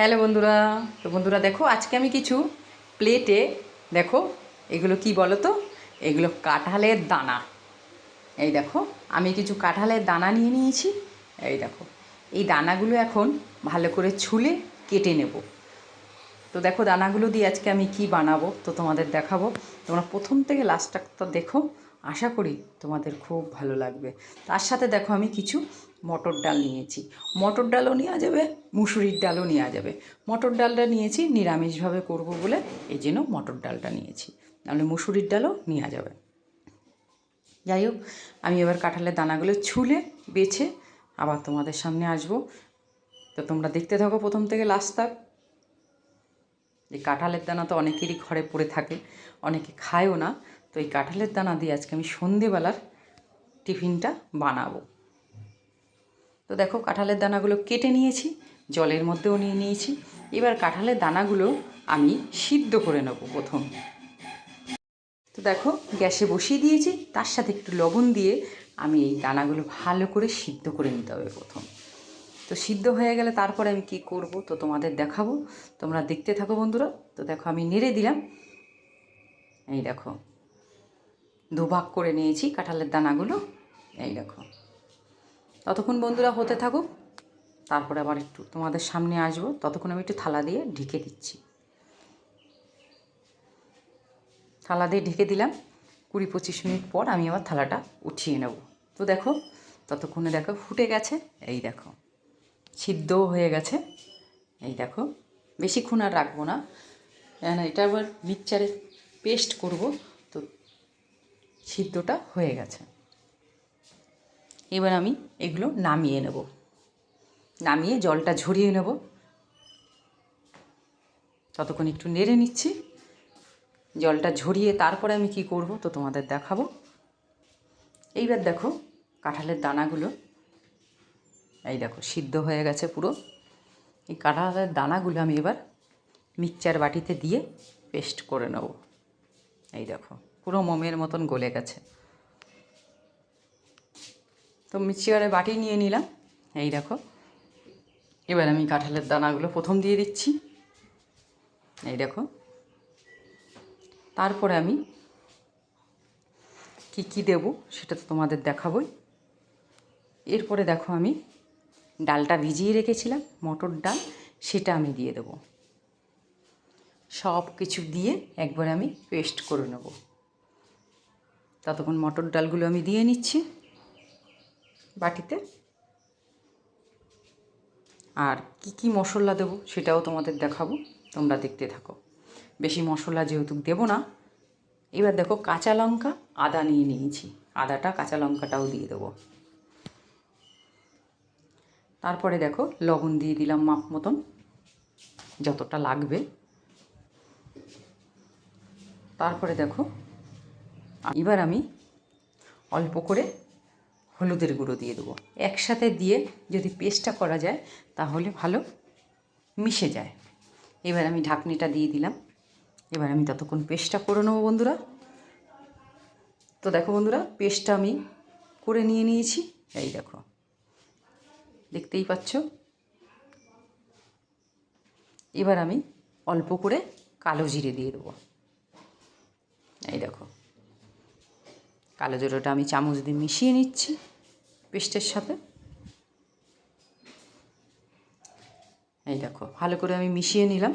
Hello বন্ধুরা, তো বন্ধুরা দেখো, আজকে আমি কিছু প্লেটে দেখো, এগুলো কি বলো তো এগুলো কাঁঠালের দানা। এই দেখো, আমি কিছু কাঁঠালের দানা নিয়ে নিয়েছি। এই দেখো, এই দানাগুলো এখন ভালো করে ছুলে কেটে নেব। তো দেখো, দানাগুলো দিয়ে আজকে আমি কি বানাবো, তো তোমাদের দেখাবো। তোমরা প্রথম থেকে লাস্টটা দেখো, আশা করি তোমাদের খুব ভালো লাগবে। তার সাথে দেখো, আমি কিছু মটর ডাল নিয়েছি। মটর ডালও নেওয়া যাবে, মুসুরির ডালও নেওয়া যাবে। মটর ডালটা নিয়েছি, নিরামিষভাবে করব বলে এই জন্য মটর ডালটা নিয়েছি। নাহলে মুসুরির ডালও নেওয়া যাবে। যাই হোক, আমি এবার কাঁঠালের দানাগুলো ছুলে, বেছে আবার তোমাদের সামনে আসব। তো তোমরা দেখতে থাকো প্রথম থেকে লাস্ট তাক এই কাঁঠালের দানা তো অনেকেরই ঘরে পড়ে থাকে, অনেকে খায়ও না। তো এই কাঁঠালের দানা দিয়ে আজকে আমি সন্ধেবেলার টিফিনটা বানাবো। তো দেখো কাঁঠালের দানাগুলো কেটে নিয়েছি, জলের মধ্যেও নিয়ে নিয়েছি। এবার কাঁঠালের দানাগুলো আমি সিদ্ধ করে নেব প্রথম। তো দেখো গ্যাসে বসিয়ে দিয়েছি, তার সাথে একটু লবণ দিয়ে আমি এই দানাগুলো ভালো করে সিদ্ধ করে নিতে হবে প্রথম। তো সিদ্ধ হয়ে গেলে তারপরে আমি কি করব তো তোমাদের দেখাবো, তোমরা দেখতে থাকো বন্ধুরা। তো দেখো আমি নেড়ে দিলাম। এই দেখো, দুভাগ করে নিয়েছি কাঁঠালের দানাগুলো। এই দেখো। ততক্ষণ বন্ধুরা হতে থাকুক, তারপরে আবার একটু তোমাদের সামনে আসব। ততক্ষণ আমি একটু থালা দিয়ে ঢেকে দিচ্ছি। থালা দিয়ে ঢেকে দিলাম। কুড়ি পঁচিশ মিনিট পর আমি আবার থালাটা উঠিয়ে নেব। তো দেখো, ততক্ষণে দেখো ফুটে গেছে। এই দেখো সিদ্ধও হয়ে গেছে। এই দেখো, বেশিক্ষণ আর রাখব না। এটা আবার মিক্সচারে পেস্ট করব, তো সিদ্ধটা হয়ে গেছে। এবার আমি এগুলো নামিয়ে নেব। নামিয়ে জলটা ঝরিয়ে নেব। ততক্ষণ একটু নেড়ে নিচ্ছি। জলটা ঝরিয়ে তারপরে আমি কি করব তো তোমাদের দেখাবো। এইবার দেখো কাঁঠালের দানাগুলো, এই দেখো সিদ্ধ হয়ে গেছে পুরো। এই কাঁঠালের দানাগুলো আমি এবার মিক্সচার বাটিতে দিয়ে পেস্ট করে নেব। এই দেখো পুরো মোমের মতন গলে গেছে। মিক্সচারে বাটি নিয়ে নিলাম। এই দেখো, এবার আমি কাঁঠালের দানাগুলো প্রথম দিয়ে দিচ্ছি। এই দেখো, তারপরে আমি কি কি দেব সেটা তো তোমাদের দেখাবই। এরপরে দেখো আমি ডালটা ভিজিয়ে রেখেছিলাম, মটর ডাল, সেটা আমি দিয়ে দেবো। সব কিছু দিয়ে একবার আমি পেস্ট করে নেব। ততক্ষণ মটর ডালগুলো আমি দিয়ে নিচ্ছি। বাটিতে। আর কি কি মশলা দেবো সেটাও তোমাদের দেখাবো, তোমরা দেখতে থাকো। বেশি মশলা যেহেতু দেবো না, এবার দেখো কাঁচা লঙ্কা, আদা নিয়ে নিয়েছি। আদাটা কাঁচা লঙ্কাটাও দিয়ে দেবো। তারপরে দেখো লবণ দিয়ে দিলাম মাপ মতন, যতটা লাগবে। তারপরে দেখো, এবার আমি অল্প করে হলুদের গুঁড়ো দিয়ে দেবো। একসাথে দিয়ে যদি পেস্টটা করা যায়, তাহলে ভালো মিশে যায়। এবার আমি ঢাকনিটা দিয়ে দিলাম। এবার আমি ততক্ষণ পেস্টটা করে নেব বন্ধুরা। তো দেখো বন্ধুরা, পেস্টটা আমি করে নিয়ে নিয়েছি। এই দেখো, দেখতেই পাচ্ছ? এবার আমি অল্প করে কালো জিরে দিয়ে দেবো। এই দেখো কালো জিরেটা আমি চামচ দিয়ে মিশিয়ে নিচ্ছি পেস্টের সাথে। এই দেখো, ভালো করে আমি মিশিয়ে নিলাম।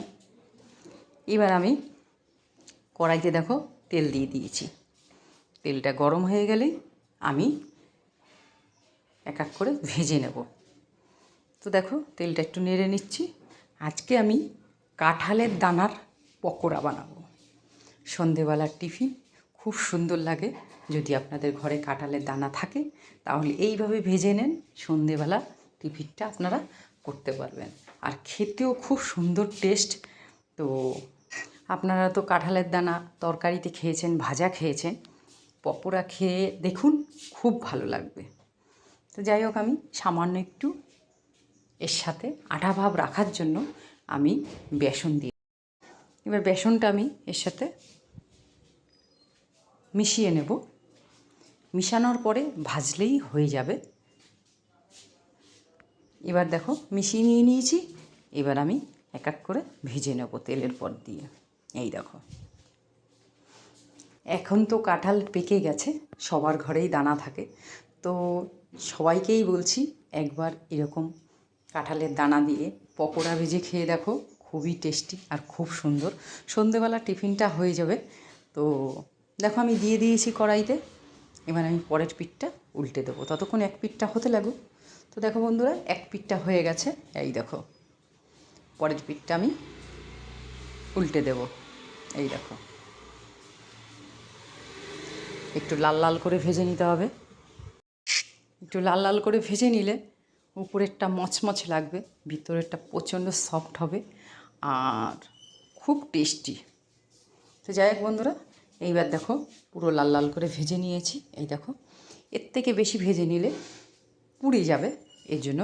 এবার আমি কড়াইতে দেখো তেল দিয়ে দিয়েছি। তেলটা গরম হয়ে গেলে আমি এক এক করে ভেজে নেব। তো দেখো, তেলটা একটু নেড়ে নিচ্ছি। আজকে আমি কাঁঠালের দানার পকোড়া বানাবো। সন্ধেবেলার টিফিন। খুব সুন্দর লাগে। যদি আপনাদের ঘরে কাঁঠালের দানা থাকে, তাহলে এইভাবে ভেজে নেন। সন্ধেবেলা টিফিনটা আপনারা করতে পারবেন। আর খেতেও খুব সুন্দর টেস্ট তো আপনারা তো কাঁঠালের দানা তরকারিতে খেয়েছেন, ভাজা খেয়েছেন, পকোড়া খেয়ে দেখুন খুব ভালো লাগবে। তো যাই হোক, আমি সামান্য একটু এর সাথে আঠা ভাব রাখার জন্য আমি বেসন দিই এবার বেসনটা আমি এর সাথে মিশিয়ে নেব। মিশানোর পরে ভাজলেই হয়ে যাবে। এবার দেখো মিশিয়ে নিয়ে নিয়েছি। এবার আমি এক এক করে ভেজে নেব তেলের পর দিয়ে। এই দেখো। এখন তো কাঁঠাল পেকে গেছে, সবার ঘরেই দানা থাকে। তো সবাইকেই বলছি একবার এরকম কাঁঠালের দানা দিয়ে পকোড়া ভেজে খেয়ে দেখো, খুবই টেস্টি আর খুব সুন্দর। সন্ধেবেলা টিফিনটা হয়ে যাবে, তো দেখো আমি দিয়ে দিয়েছি কড়াইতে। এবার আমি পরের পিঠটা উল্টে দেবো। ততক্ষণ এক পিঠটা হতে লাগুক। তো দেখো বন্ধুরা, এক পিঠটা হয়ে গেছে। এই দেখো, পরের পিঠটা আমি উল্টে দেব। এই দেখো। একটু লাল লাল করে ভেজে নিতে হবে। একটু লাল লাল করে ভেজে নিলে উপরেরটা মচমচ লাগবে, ভিতরেরটা প্রচণ্ড সফট হবে আর খুব টেস্টি তো যাই হোক বন্ধুরা এইবার দেখো পুরো লাল লাল করে ভেজে নিয়েছি। এই দেখো, এর থেকে বেশি ভেজে নিলে পুড়ে যাবে। এর জন্য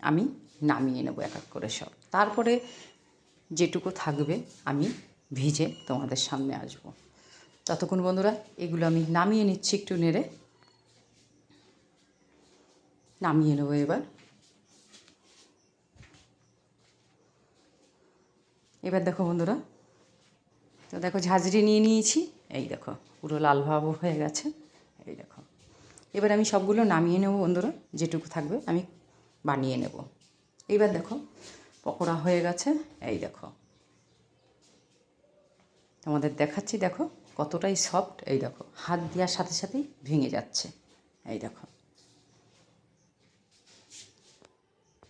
আমি নামিয়ে নেব এক এক করে সব। তারপরে যেটুকু থাকবে আমি ভিজে তোমাদের সামনে আসব। ততক্ষণ বন্ধুরা, এগুলো আমি নামিয়ে নিচ্ছি একটু নেড়ে। নামিয়ে নেব এবার। এবার দেখো বন্ধুরা তো দেখো ঝাঁঝরি নিয়ে নিয়েছি। এই দেখো, পুরো লাল ভাব হয়ে গেছে। এই দেখো। এবার আমি সবগুলো নামিয়ে নেব বন্ধুরা, যেটুকু থাকবে আমি বানিয়ে নেব। এইবার দেখো, পকোড়া হয়ে গেছে। এই দেখো। তোমাদের দেখাচ্ছি, দেখো, কতটাই সফট। এই দেখো, হাত দেওয়ার সাথে সাথেই ভেঙে যাচ্ছে। এই দেখো।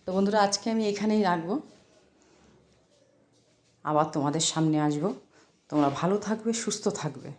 তো বন্ধুরা, আজকে আমি এখানেই রাখব। আবার তোমাদের সামনে আসব। তোমরা ভালো থাকবে সুস্থ থাকবে।